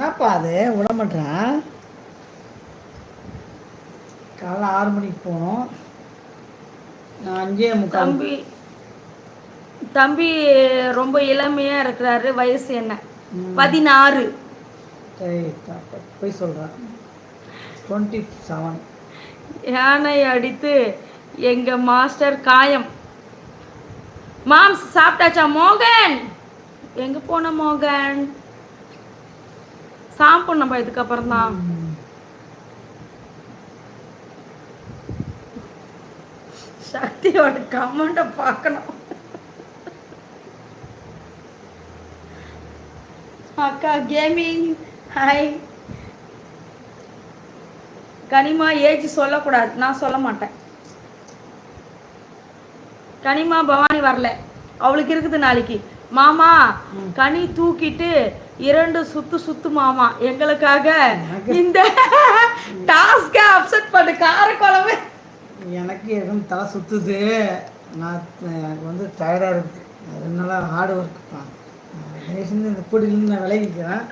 என்னப்பா அது? விட மாட்டேன் காலைல ஆறு மணிக்கு போகணும் நான் அஞ்சே முக்கால் தம்பி தம்பி ரொம்ப இளமையா இருக்கிறாரு வயசு என்ன. பதினாறு. போய் சொல்கிறேன் டுவெண்ட்டி செவன் யானை அடித்து எங்க மாஸ்டர் காயம். மாம்ஸ் சாப்பிட்டாச்சா மோகன்? எங்க போன மோகன்? சாப்பிடணும் இதுக்கப்புறம் தான் சக்தியோட கமெண்ட பார்க்கணும். அக்கா கேமிங் ஹாய் கனிமா ஏஜ் சொல்லக்கூடாது. நான் சொல்ல மாட்டேன். கனிமா பவானி வரல. அவளுக்கு இருக்குது நாளைக்கு. மாமா கனி தூக்கிட்டு இரண்டு சுத்து சுத்து மாமா எங்களுக்காக இந்த டாஸ்க அப்செட் பண்ணு காரக்குழம்பு எனக்கு எதுவும் தலை சுற்றுது நான் எனக்கு வந்து டயர்டாக இருக்குது ரெண்டு நாளாக ஹார்ட் ஒர்க் செஞ்சு இந்த பொடியிலேருந்து நான் விலகிக்கிறேன்.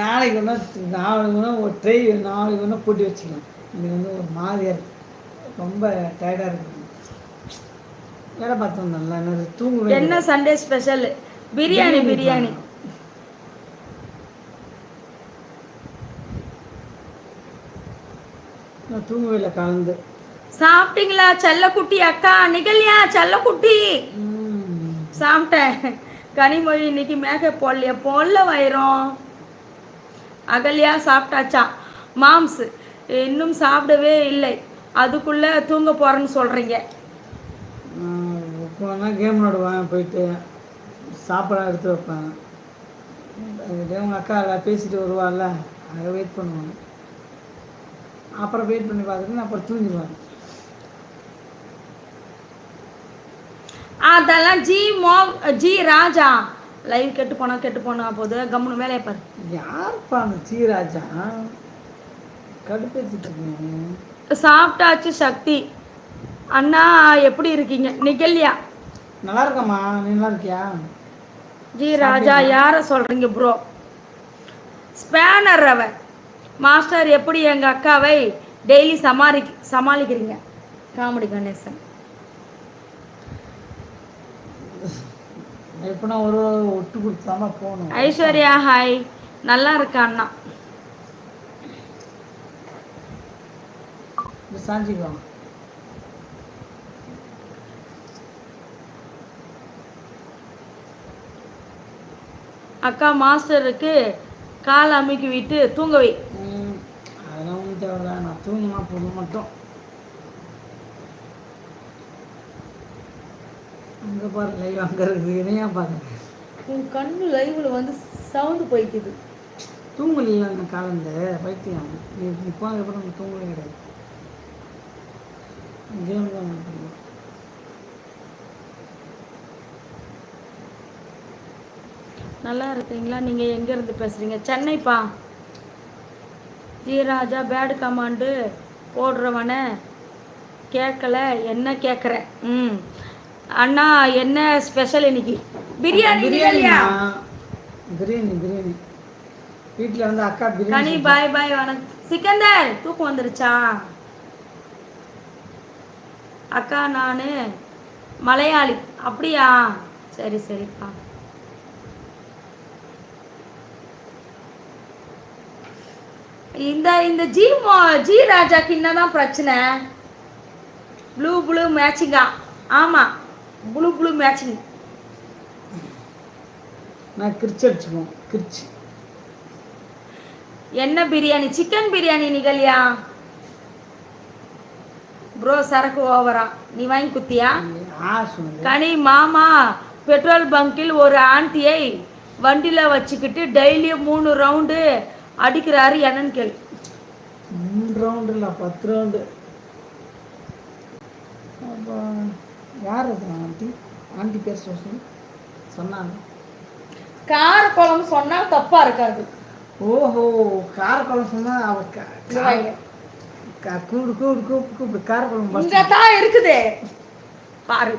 நாளைக்கு ஒன்றா நாளைக்கு ஒன்றா ஒரு ட்ரை நாளைக்கு ஒன்றா போட்டி வச்சுக்கலாம். இன்னைக்கு வந்து ஒரு மாதிரியாக இருக்கு ரொம்ப டயர்டாக இருக்குது. வேலை பார்த்து வந்தேன்ல என்னது தூங்குவேன் என்ன சண்டே ஸ்பெஷல் பிரியாணி பிரியாணி நான் தூங்கவே இல்லை கலந்து. சாப்பிட்டீங்களா செல்லக்குட்டி அக்கா? நிகழ்யா செல்லக்குட்டி. சாப்பிட்டேன். கனிமொழி இன்னைக்கு மேக்கப் போடலையா போடல வயிறோம். அகல்யா சாப்பிட்டாச்சா? மாம்ஸ் இன்னும் சாப்பிடவே இல்லை. அதுக்குள்ள தூங்க போறேன்னு சொல்றீங்க. உட்காந்து கேம் விளாடுவேன் போயிட்டு சாப்பாடு எடுத்து வைப்பேன். உங்கள் அக்கா எல்லாம் பேசிட்டு வருவாள்ல அதை வெயிட் பண்ணுவேன். அப்புறம் வெயிட் பண்ணி பார்த்துட்டு நான் அப்புறம் தூங்கிடுவேன். அதெல்லாம் ஜி மோ ஜி ராஜா. லைவ் கெட்டு போனா கெட்டு போனா போது கம்முனு வேலையை பாரு. அந்த சீராஜா கடுப்பேற்றிட்டு இருக்கீங்க சாப்பிட்டாச்சு சக்தி. அண்ணா எப்படி இருக்கீங்க? நிகழ்யா. நல்லா இருக்கம்மா நீ நல்லா இருக்கியா ஜி ராஜா யாரை சொல்றீங்க ப்ரோ ஸ்பேனர் அவ மாஸ்டர் எப்படி எங்க அக்காவை டெய்லி சமாளி சமாளிக்கிறீங்க? காமெடி கணேசன். எப்படின்னா ஒரு ஒட்டு கொடுத்தாம போகணும். ஐஸ்வர்யா ஹாய் நல்லா இருக்கா அண்ணா? இது சாஞ்சிக்கலாம் அக்கா மாஸ்டருக்கு கால் அமுக்கி விட்டு தூங்க வை. அதெல்லாம் ஒன்றும் தேவையில்ல. நான் தூங்கினா போதும் மட்டும். அங்கே பாரு லைவ் அங்கே இருக்குது. இதையா பாருங்க. உன் கண்ணு லைவ்ல வந்து சவுந்து போய்க்குது. தூங்கல அந்த காலந்த பைத்தியம். நீ நம்ம தூங்கவே கிடையாது. நல்லா இருக்கீங்களா? நீங்க எங்க இருந்து பேசுறீங்க? சென்னைப்பா. ஜி ராஜா பேடு கமாண்டு போடுறவன. கேட்கல என்ன கேட்குற? ம். அண்ணா என்ன ஸ்பெஷல் இன்னைக்கு? பிரியாணி பிரியாணியா பிரியாணி பிரியாணி. வீட்டில் வந்து அக்கா பிரியாணி பாய் பாய் வணக்கம். சிக்கந்தர் தூக்கம் வந்துருச்சா? அக்கா நான் மலையாளி. அப்படியா? சரி சரிப்பா. இந்த இந்த ஜி மோ ஜி ராஜாக்கு என்னதான் பிரச்சனை? ப்ளூ ப்ளூ மேட்சிங்கா? ஆமாம் ப்ளூ ப்ளூ மேட்சிங். நான் கிரிச்சு அடிச்சுக்குவோம் கிரிச்சு. என்ன பிரியாணி? சிக்கன் பிரியாணி நிகழ்யா ப்ரோ சரக்கு ஓவரா? நீ வாங்கி குத்தியா? கனி மாமா பெட்ரோல் பங்கில் ஒரு ஆண்டியை வண்டியில் வச்சுக்கிட்டு டெய்லியும் மூணு ரவுண்டு அடிக்கிறாரு என்னன்னு கேளு. மூணு ரவுண்டு இல்லை பத்து ரவுண்டு யார் ஆண்டி? ஆண்டி பேர் சொல்லி சொன்னாங்க. கார குழம்பு சொன்னால் தப்பா இருக்காது. ஓஹோ காரக்குழம்பு சொன்னால் அவ கூடு கூடு கூப்பிட்டு காரக்குழம்பு தான் இருக்குது. பாரு.